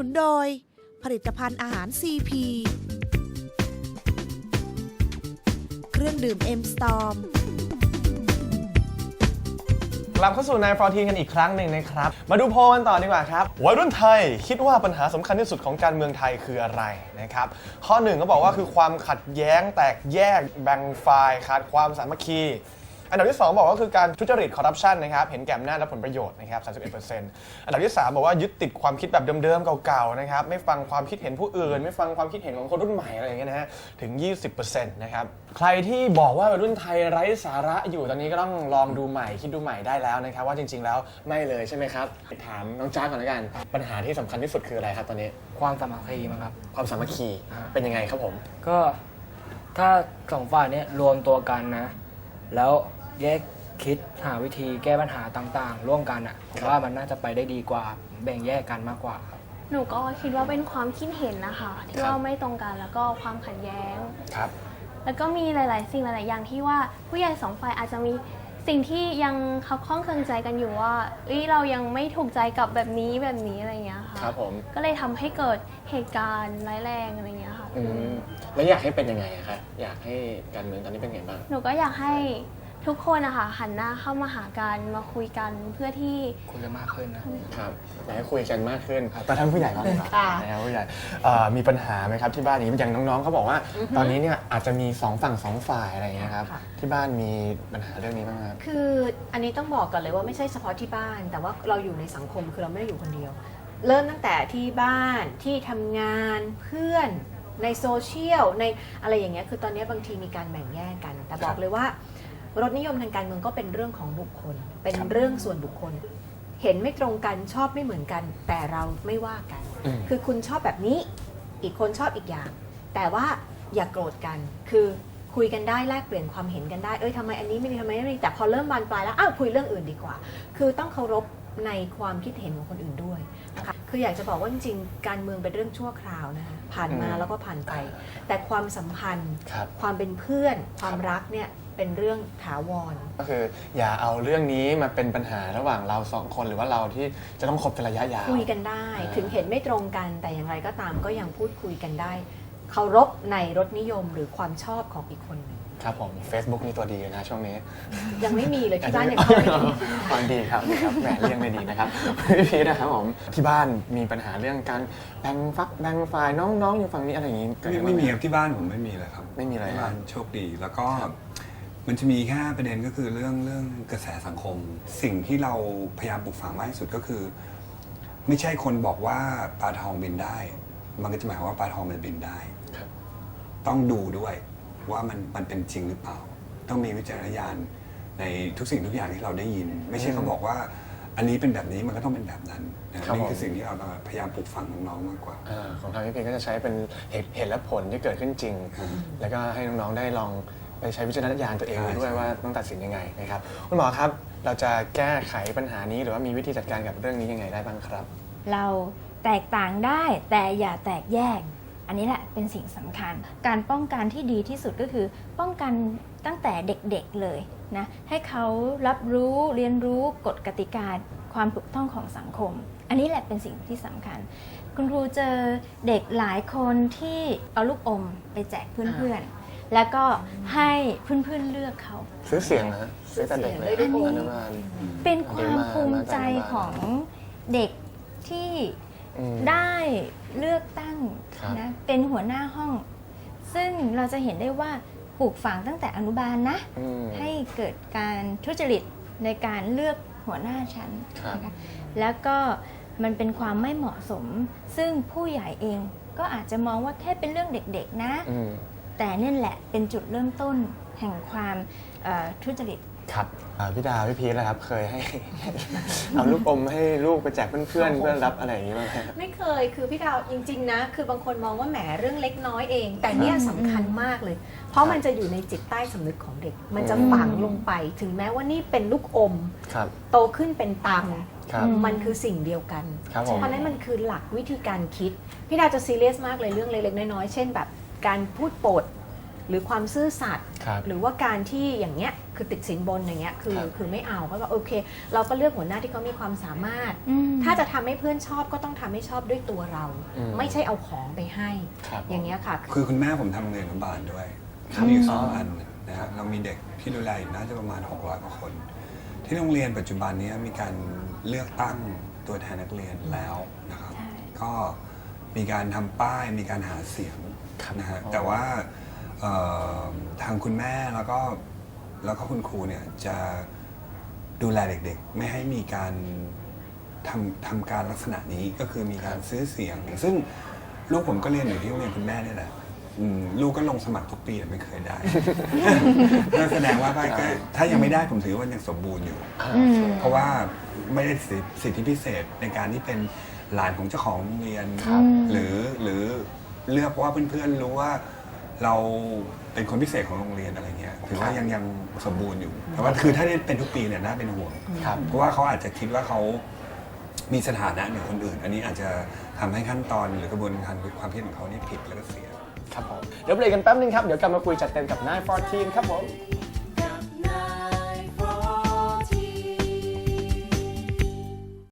นุนโดย ผลิตภัณฑ์อาหาร CP เครื่องดื่ม M Storm กลับเข้าสู่นายฟอร์ทีกันอีกครั้งหนึ่งนะครับ มาดูโพลกันต่อดีกว่าครับวัยรุ่นไทยคิดว่าปัญหาสำคัญที่สุดของการเมืองไทยคืออะไรนะครับ ข้อหนึ่งก็บอกว่าคือความขัดแย้งแตกแยกแบ่งฝ่ายขาดความสามัคคี อันดับที่ 2 บอกว่าคือการทุจริตคอร์รัปชันนะครับ เห็นแก่อำนาจและผลประโยชน์นะครับ 31%อันดับที่ 3 บอกว่ายึดติดความคิดแบบเดิมๆ เก่าๆ นะครับ ไม่ฟังความคิดเห็นผู้อื่น ไม่ฟังความคิดเห็นของคนรุ่นใหม่อะไรอย่างเงี้ยนะฮะ ถึง 20%นะครับ ใครที่บอกว่าวัยรุ่นไทยไร้สาระอยู่ตอนนี้ก็ต้องลองดูใหม่คิดดูใหม่ได้แล้วนะครับ ว่าจริง ๆ แล้วไม่เลยใช่ไหมครับ ถามน้องจ้าก่อนแล้วกัน ปัญหาที่สำคัญที่สุดคืออะไรครับตอนนี้ ความสามัคคีมั้งครับ ความสามัคคีอ่าเป็นยังไงครับผม ก็ถ้าสองฝ่ายเนี้ยรวมตัวกันนะ แล้ว แยกคิดหาวิธีแก้ปัญหาต่างๆ ร่วมกันอะผมว่ามันน่าจะไปได้ดีกว่าแบ่งแยกกันมากกว่าครับ หนูก็คิดว่าเป็นความคิดเห็นนะคะ ที่ครับว่าไม่ตรงกันแล้วก็ความขัดแย้ง ครับ แล้วก็มีหลาย ๆ สิ่งหลาย ๆ อย่างที่ว่าผู้ใหญ่สองฝ่ายอาจจะมีสิ่งที่ยังคับข้องเคืองใจกันอยู่ว่าเอ้ยเรายังไม่ถูกใจกับแบบนี้แบบนี้อะไรอย่างเงี้ยค่ะครับผม ก็เลยทำให้เกิดเหตุการณ์ร้ายแรงอะไรอย่างเงี้ยค่ะ อืมแล้วอยากให้เป็นยังไงอะครับอยากให้การเมืองตอนนี้เป็นไงบ้าง หนูก็อยากให้ ทุกคนนะคะหันหน้าเข้ามาหากันมาคุยกันเพื่อที่ คุยกันมากขึ้นนะครับอยากให้คุยกันมากขึ้นแต่ท่านผู้ใหญ่บ้างดีกว่าค่ะนะครับผู้ใหญ่เอ่อมีปัญหาไหมครับที่บ้านนี้อย่างน้องๆเขาบอกว่า ตอนนี้เนี่ยอาจจะมีสองฝั่งสองฝ่ายอะไรอย่างเงี้ยครับค่ะ ที่บ้านมีปัญหาเรื่องนี้บ้างไหมครับ คืออันนี้ต้องบอกก่อนเลยว่าไม่ใช่เฉพาะที่บ้าน แต่ว่าเราอยู่ในสังคมคือเราไม่ได้อยู่คนเดียว เริ่มตั้งแต่ที่บ้านที่ทำงานเพื่อนในโซเชียลในอะไรอย่างเงี้ยคือตอนนี้บางทีมีการแบ่งแยกกัน แต่บอกเลยว่า รสนิยมทางการเมืองก็เป็นเรื่องของบุคคล เป็นครับเรื่องส่วนบุคคล เห็นไม่ตรงกันชอบไม่เหมือนกัน แต่เราไม่ว่ากัน อืม คือคุณชอบแบบนี้ อีกคนชอบอีกอย่าง แต่ว่าอย่ากโกรธกัน คือคุยกันได้แลกเปลี่ยนความเห็นกันได้เอ้ยทำไมอันนี้ไม่ดีทำไมอันนี้ไม่ดีแต่พอเริ่มบานปลายแล้วอ้าวคุยเรื่องอื่นดีกว่า คือต้องเคารพในความคิดเห็นของคนอื่นด้วยนะคะคืออยากจะบอกว่าจริงๆการเมืองเป็นเรื่องชั่วคราวนะคะผ่านมาอืม แล้วก็ผ่านไป แต่ความสัมพันธ์ ครับ ความเป็นเพื่อนความครับรักเนี่ย เป็นเรื่องถาวร ก็คืออย่าเอาเรื่องนี้มาเป็นปัญหาระหว่างเราสองคนหรือว่าเราที่จะต้องคบกันระยะยาว คุยกันได้ อ่า ถึงเห็นไม่ตรงกันแต่อย่างไรก็ตามก็ยังพูดคุยกันได้ เคารพในรสนิยมหรือความชอบของอีกคนหนึ่งครับผม Facebook นี่ตัวดีเลยนะช่วงนี้ ยังไม่มีเลยที่บ้านยังเข้าไม่ถึง ฟังดีครับครับแหมเลี่ยงไม่ดีนะครับพี่พีทนะครับผมที่บ้านมีปัญหาเรื่องการแบ่งฟักแบ่งฝ่ายน้องๆอยู่ฝั่งนี้อะไรอย่างนี้เกิดไม่ขึ้นไม่มีบ้างหครับที่บ้านผมไม่มีเลยครับไม่มีเลยที่บ้านนะโชคดีแล้วก็ มันจะมีแค่ประเด็นก็คือเรื่องเรื่องกระแสสังคม สิ่งที่เราพยายามปลูกฝังมากที่สุดก็คือ ไม่ใช่คนบอกว่าปลาทองบินได้ มันก็จะหมายความว่าปลาทองมันบินได้ ครับ ต้องดูด้วยว่ามันมันเป็นจริงหรือเปล่า ต้องมีวิจารณญาณในทุกสิ่งทุกอย่างที่เราได้ยิน ไม่ใช่เขาบอกว่า อันนี้เป็นแบบนี้มันก็ต้องเป็นแบบนั้นนะครับนี่คือสิ่งที่เราพยายามปลูกฝังน้องๆมากกว่า อ่าของทางพี่พีทก็จะใช้เป็นเหตุเหตุและผลที่เกิดขึ้นจริง แล้วก็ให้น้องๆได้ลอง ไปใช้วิจารณญาณตัวเองใช่ด้วยว่าต้องตัดสินยังไงนะครับคุณหมอครับเราจะแก้ไขปัญหานี้หรือว่ามีวิธีจัดการกับเรื่องนี้ยังไงได้บ้างครับ เราแตกต่างได้แต่อย่าแตกแยก อันนี้แหละเป็นสิ่งสำคัญ การป้องกันที่ดีที่สุดก็คือ ป้องกันตั้งแต่เด็กๆเลยนะให้เขารับรู้เรียนรู้กฎกติกาความถูกต้องของสังคม อันนี้แหละเป็นสิ่งที่สำคัญ คุณครูเจอเด็กหลายคนที่เอาลูกอมไปแจกเพื่อนๆ แล้วก็ให้เพื่อนๆเลือกเขา ซื้อเสียงนะซื้อแต่เด็กเลยซื้อเสียงด้วยอนุบาล เป็นความภูมิใจดีมากของเด็กที่อืม ได้เลือกตั้งครับ นะเป็นหัวหน้าห้อง ซึ่งเราจะเห็นได้ว่าปลูกฝังตั้งแต่อนุบาลนะ อืม ให้เกิดการทุจริตในการเลือกหัวหน้าชั้นครับนะคะแล้วก็มันเป็นความไม่เหมาะสม ซึ่งผู้ใหญ่เองก็อาจจะมองว่าแค่เป็นเรื่องเด็กๆนะ อืม แต่นี่แหละเป็นจุดเริ่มต้นแห่งความเอ่อทุจริตครับอ่าพี่ดาวพี่พีทนะครับเคยให้ เอาลูกอมให้ลูกไปแจกเพื่อนๆเพื่อรับอะไรอย่างนี้บ้างไหมครับไม่เคยคือพี่ดาวจริง ๆ นะ คือบางคนมองว่าแหมเรื่องเล็กน้อยเอง แต่เนี่ยสำคัญมากเลย เพราะมันจะอยู่ในจิตใต้สำนึกของเด็ก มันจะอืมฝังลงไป ถึงแม้ว่านี่เป็นลูกอมครับโตขึ้นเป็นตังค์ครับมันคือสิ่งเดียวกันครับผมเพราะฉะนั้นมันคือหลักวิธีการคิดพี่ดาวจะซีเรียสมากเลยเรื่องเล็กๆน้อยๆเช่นแบบ การพูดโปรดหรือความซื่อสัตย์ครับหรือว่าการที่อย่างเงี้ยคือติดสินบนอย่างเงี้ยคือครับ คือไม่เอาเพราะว่าโอเค เราก็เลือกหัวหน้าที่เขามีความสามารถ อืม ถ้าจะทำให้เพื่อนชอบก็ต้องทำให้ชอบด้วยตัวเรา อืม ไม่ใช่เอาของไปให้ ครับอย่างเงี้ยค่ะ คือคุณแม่ผมทำโรงเรียนอนุบาลด้วยครับมีอยู่สองอ๋ออัอันนะฮะเรามีเด็กที่ดูแลอยู่น่าจะประมาณ 600กว่าคน ที่โรงเรียนปัจจุบันนี้มีการเลือกตั้งตัวแทนนักเรียนแล้วนะครับ ใช่ ก็ มีการทำป้ายมีการหาเสียงครับนะฮะอ๋อแต่ว่าเอ่อทางคุณแม่แล้วก็แล้วก็คุณครูเนี่ยจะดูแลเด็กๆ ไม่ให้มีการทำทำการลักษณะนี้ก็คือมีการซื้อเสียง ซึ่งลูกผมก็เรียนอยู่ที่โรงเรียนคุณแม่เนี่ยแหละอืมลูกก็ลงสมัครทุกปีแต่ไม่เคยได้นั่นแสดงว่าก็ก็ถ้ายังไม่ได้ผมถือว่ายังสมบูรณ์อยู่อืมเพราะว่าไม่ได้สิทธิสิทธิพิเศษในการที่เป็น หลานของเจ้าของโรงเรียนครับ หรือหรือเลือกเพราะว่าเพื่อนๆรู้ว่าเราเป็นคนพิเศษของโรงเรียนอะไรเงี้ยถือว่ายังยังสมบูรณ์อยู่ แต่ว่าคือถ้าได้เป็นทุกปีเนี่ยน่าเป็นห่วง ครับ เพราะว่าเขาอาจจะคิดว่าเขามีสถานะเหนือคนอื่น อันนี้อาจจะทำให้ขั้นตอนหรือกระบวนการความคิดของเขาเนี่ยผิดแล้วก็เสีย ครับผม เดี๋ยวเบรกกันแป๊บนึงครับ เดี๋ยวกลับมาคุยจัดเต็มกับ914ครับผม